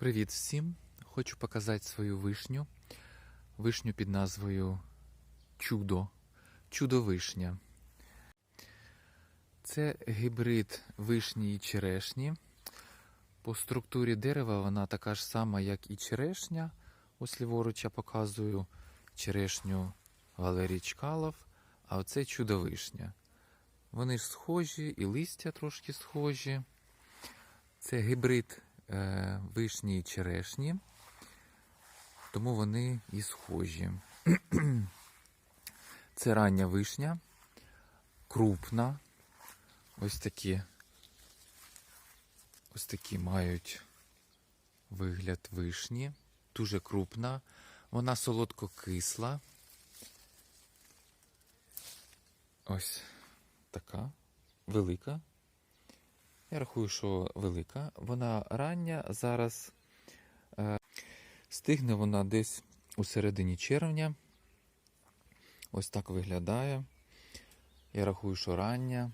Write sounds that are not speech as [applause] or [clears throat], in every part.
Привіт всім! Хочу показати свою вишню. Вишню під назвою Чудо. Чудо вишня. Це гібрид вишні і черешні. По структурі дерева вона така ж сама, як і черешня. Ось ліворуч я показую черешню Валерій Чкалов, а оце чудо вишня. Вони ж схожі, і листя трошки схожі. Це гібрид вишні і черешні, тому вони і схожі. [clears throat] Це рання вишня, крупна. Ось такі, ось такі мають вигляд вишні, дуже крупна. Вона солодко-кисла. Ось така велика. Я рахую, що велика. Вона рання зараз е, стигне вона десь у середині червня. Ось так виглядає. Я рахую, що рання.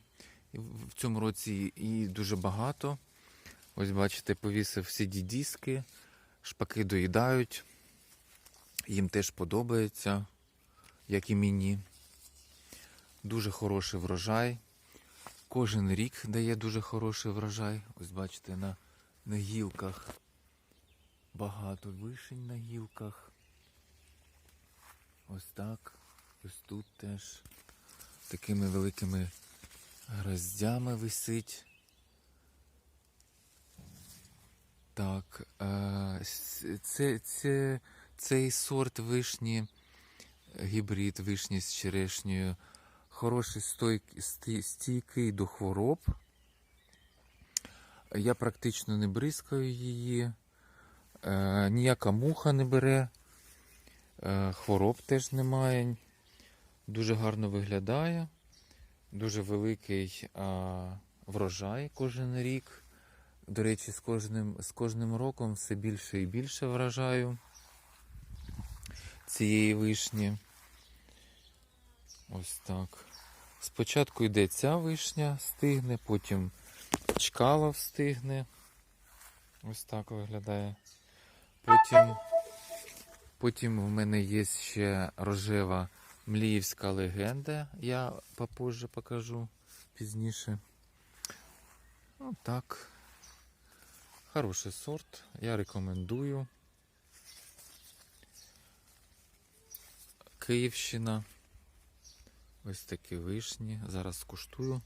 В цьому році і дуже багато. Ось, бачите, повісив cd диски шпаки доїдають. Їм теж подобається, як і мені. Дуже хороший врожай. Кожен рік дає дуже хороший врожай. Ось бачите, на, на гілках багато вишень на гілках. Ось так. Ось тут теж такими великими гроздями висить. Так, е, це, це, цей сорт вишні, гібрид вишні з черешнею, хороший стійкий до хвороб. Я практично не бризкаю її, е, ніяка муха не бере, е, хвороб теж немає. Дуже гарно виглядає, дуже великий врожай кожен рік. До речі, з кожним, з кожним роком все більше і більше врожаю цієї вишні. Ось так. Спочатку йде ця вишня, стигне, потім чкала встигне. Ось так виглядає. Потім, потім в мене є ще рожева мліївська легенда. Я попозже покажу пізніше. Ну так. Хороший сорт, я рекомендую. Київщина. Ось такі вишні. Зараз скуштую.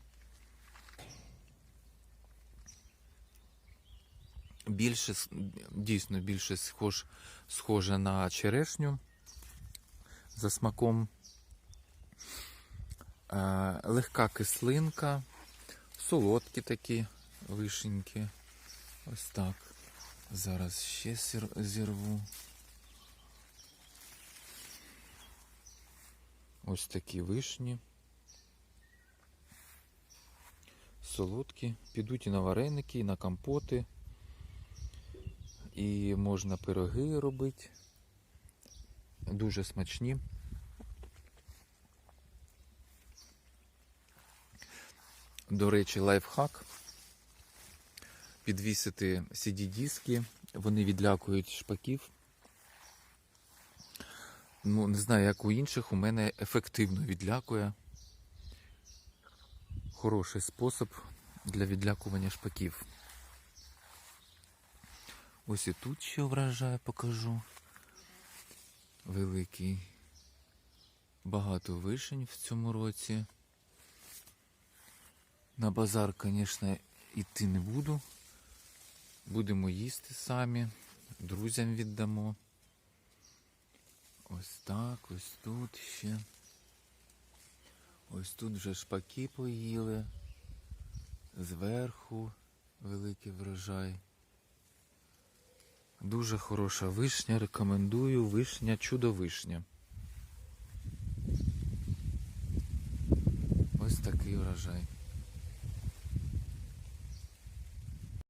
Більше, дійсно більше схож, схоже на черешню за смаком. Е, легка кислинка, солодкі такі вишеньки. Ось так. Зараз ще зірву. Ось такі вишні. Солодкі. Підуть і на вареники, і на компоти. І можна пироги робити. Дуже смачні. До речі, лайфхак. Підвісити CD-диски, вони відлякують шпаків. Ну, не знаю, як у інших, у мене ефективно відлякує. Хороший спосіб для відлякування шпаків. Ось і тут ще вражає, покажу. Великий. Багато вишень в цьому році. На базар, звісно, йти не буду. Будемо їсти самі, друзям віддамо. Ось так, ось тут ще. Ось тут вже шпаки поїли. Зверху великий врожай. Дуже хороша вишня, рекомендую. Вишня, чудо вишня. Ось такий врожай.